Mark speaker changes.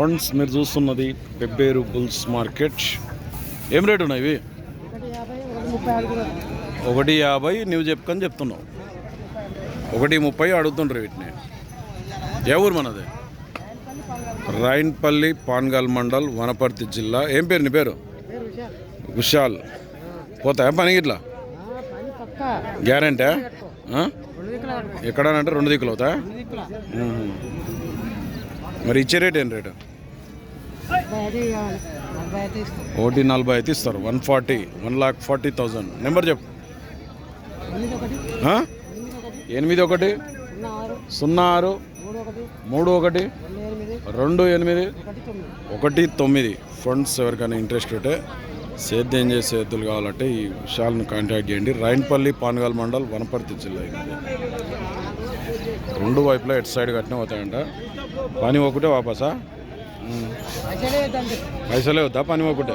Speaker 1: Funds మీరు చూస్తున్నది Pebberu bulls market. ఏం రేటు ఉన్నాయి ఇవి?
Speaker 2: ఒకటి యాభై
Speaker 1: నువ్వు చెప్పుకొని చెప్తున్నావు. ఒకటి ముప్పై అడుగుతుండ్రు వీటిని. ఏ ఊరు మనది? రాయన్పల్లి పాన్గాల్ మండల్ వనపర్తి జిల్లా. ఏం పేరు నీ పేరు?
Speaker 2: విశాల్.
Speaker 1: పోతాయా పని ఇట్లా గ్యారంటీ?
Speaker 2: రెండు దిక్కుల
Speaker 1: ఎక్కడనంటే రెండు దిక్కులు అవుతా మరి ఇచ్చే రేట్ ఏం రేటు? ఒకటి నలభై అయితే ఇస్తారు. One forty one lakh forty thousand. Number చెప్పు.
Speaker 2: ఎనిమిది ఒకటి సున్నా ఆరు మూడు ఒకటి రెండు ఎనిమిది ఒకటి తొమ్మిది.
Speaker 1: ఫండ్స్ ఎవరికైనా ఇంట్రెస్ట్ ఉంటే సేద్యం చేసే ఎద్దులు కావాలంటే ఈ విషయాలను కాంటాక్ట్ చేయండి. రైన్పల్లి పానగాల్ మండల్ వనపర్తి జిల్లా ఇది. రెండు వైపులా ఎటు సైడ్ కట్టిన పోతాయంట. పని ఒకటే వాపసా?
Speaker 2: పైసలే
Speaker 1: వద్దా? పని ఒకటే